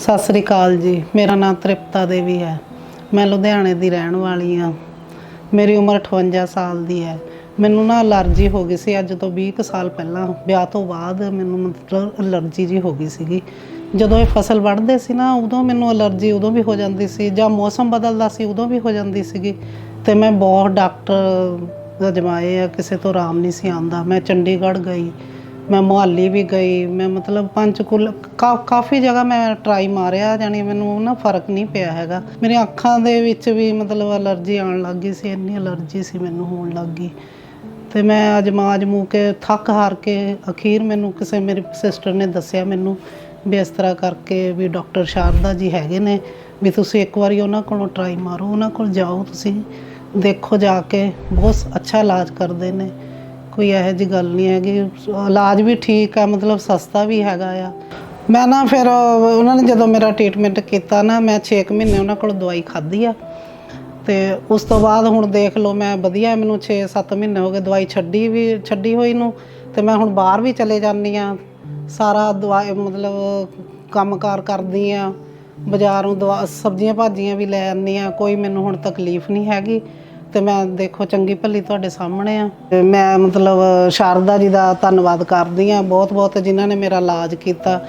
ਸਤਿ ਸ੍ਰੀ ਅਕਾਲ ਜੀ। ਮੇਰਾ ਨਾਮ ਤ੍ਰਿਪਤਾ ਦੇਵੀ ਹੈ। ਮੈਂ ਲੁਧਿਆਣੇ ਦੀ ਰਹਿਣ ਵਾਲੀ ਹਾਂ। ਮੇਰੀ ਉਮਰ 58 ਸਾਲ ਦੀ ਹੈ। ਮੈਨੂੰ ਨਾ ਅਲਰਜੀ ਹੋ ਗਈ ਸੀ। ਅੱਜ ਤੋਂ 20 ਕੁ ਸਾਲ ਪਹਿਲਾਂ। ਵਿਆਹ ਤੋਂ ਬਾਅਦ ਮੈਨੂੰ ਮਤਲਬ ਅਲਰਜੀ ਜੀ ਹੋ ਗਈ ਸੀਗੀ। ਜਦੋਂ ਇਹ ਫਸਲ ਵੱਢਦੇ ਸੀ ਨਾ, ਉਦੋਂ ਮੈਨੂੰ ਅਲਰਜੀ ਉਦੋਂ ਵੀ ਹੋ ਜਾਂਦੀ ਸੀ ਜਾਂ ਮੌਸਮ ਬਦਲਦਾ ਸੀ, ਉਦੋਂ ਵੀ ਹੋ ਜਾਂਦੀ ਸੀਗੀ। ਤੇ ਮੈਂ ਬਹੁਤ ਡਾਕਟਰ ਅਜਮਾਏ ਆ। ਕਿਸੇ ਤੋਂ ਆਰਾਮ ਨਹੀਂ ਸੀ ਆਉਂਦਾ। ਮੈਂ ਚੰਡੀਗੜ੍ਹ ਗਈ। ਮੈਂ ਮੁਹਾਲੀ ਵੀ ਗਈ, ਮੈਂ ਮਤਲਬ ਪੰਚਕੂਲ ਕਾ- ਕਾਫੀ ਜਗ੍ਹਾ ਮੈਂ ਟਰਾਈ ਮਾਰਿਆ ਜਾਨੀ ਮੈਨੂੰ ਨਾ ਫ਼ਰਕ ਨਹੀਂ ਪਿਆ ਹੈਗਾ। ਮੇਰੀਆਂ ਅੱਖਾਂ ਦੇ ਵਿੱਚ ਵੀ ਮਤਲਬ ਅਲਰਜੀ ਆਉਣ ਲੱਗ ਗਈ ਸੀ, ਇੰਨੀ ਅਲਰਜੀ ਸੀ ਮੈਨੂੰ ਹੋਣ ਲੱਗ ਗਈ। ਤੇ ਮੈਂ ਅਜਮਾ ਅਜਮੂ ਕੇ ਥੱਕ ਹਾਰ ਕੇ ਅਖੀਰ ਮੈਨੂੰ ਕਿਸੇ, ਮੇਰੀ ਸਿਸਟਰ ਨੇ ਦੱਸਿਆ ਮੈਨੂੰ ਵੀ ਇਸ ਤਰ੍ਹਾਂ ਕਰਕੇ ਵੀ ਡਾਕਟਰ ਸ਼ਾਰਦਾ ਜੀ ਹੈਗੇ ਨੇ, ਵੀ ਤੁਸੀਂ ਇੱਕ ਵਾਰੀ ਉਹਨਾਂ ਕੋਲੋਂ ਟਰਾਈ ਮਾਰੋ, ਉਹਨਾਂ ਕੋਲ ਜਾਓ ਤੁਸੀਂ, ਦੇਖੋ ਜਾ ਕੇ, ਬਹੁਤ ਅੱਛਾ ਇਲਾਜ ਕਰਦੇ ਨੇ। ਕੋਈ ਇਹੋ ਜਿਹੀ ਗੱਲ ਨਹੀਂ ਹੈਗੀ। ਇਲਾਜ ਵੀ ਠੀਕ ਆ, ਮਤਲਬ ਸਸਤਾ ਵੀ ਹੈਗਾ ਆ। ਮੈਂ ਨਾ ਫਿਰ ਉਹਨਾਂ ਨੇ ਜਦੋਂ ਮੇਰਾ ਟ੍ਰੀਟਮੈਂਟ ਕੀਤਾ ਨਾ, ਮੈਂ 6 ਮਹੀਨੇ ਉਹਨਾਂ ਕੋਲ ਦਵਾਈ ਖਾਧੀ ਆ। ਤੇ ਉਸ ਤੋਂ ਬਾਅਦ ਹੁਣ ਦੇਖ ਲਓ, ਮੈਂ ਵਧੀਆ, ਮੈਨੂੰ 6-7 ਮਹੀਨੇ ਹੋ ਗਏ ਦਵਾਈ ਛੱਡੀ ਵੀ, ਛੱਡੀ ਹੋਈ ਨੂੰ। ਤੇ ਮੈਂ ਹੁਣ ਬਾਹਰ ਵੀ ਚਲੇ ਜਾਂਦੀ ਆ। ਸਾਰਾ ਦਵਾਈ, ਮਤਲਬ ਕੰਮਕਾਰ ਕਰਦੀ ਆ। ਬਾਜ਼ਾਰੋਂ ਦਵਾ ਸਬਜ਼ੀਆਂ ਭਾਜੀਆਂ ਵੀ ਲੈ ਆਉਂਦੀ ਆ। ਕੋਈ ਮੈਨੂੰ ਹੁਣ ਤਕਲੀਫ ਨਹੀਂ ਹੈਗੀ। ਤੇ ਮੈਂ ਦੇਖੋ ਚੰਗੀ ਭੱਲੀ ਤੁਹਾਡੇ ਸਾਹਮਣੇ ਆ। ਤੇ ਮੈਂ ਮਤਲਬ ਸ਼ਾਰਦਾ ਜੀ ਦਾ ਧੰਨਵਾਦ ਕਰਦੀ ਆ ਬਹੁਤ ਬਹੁਤ ਜਿਨ੍ਹਾਂ ਨੇ ਮੇਰਾ ਇਲਾਜ ਕੀਤਾ।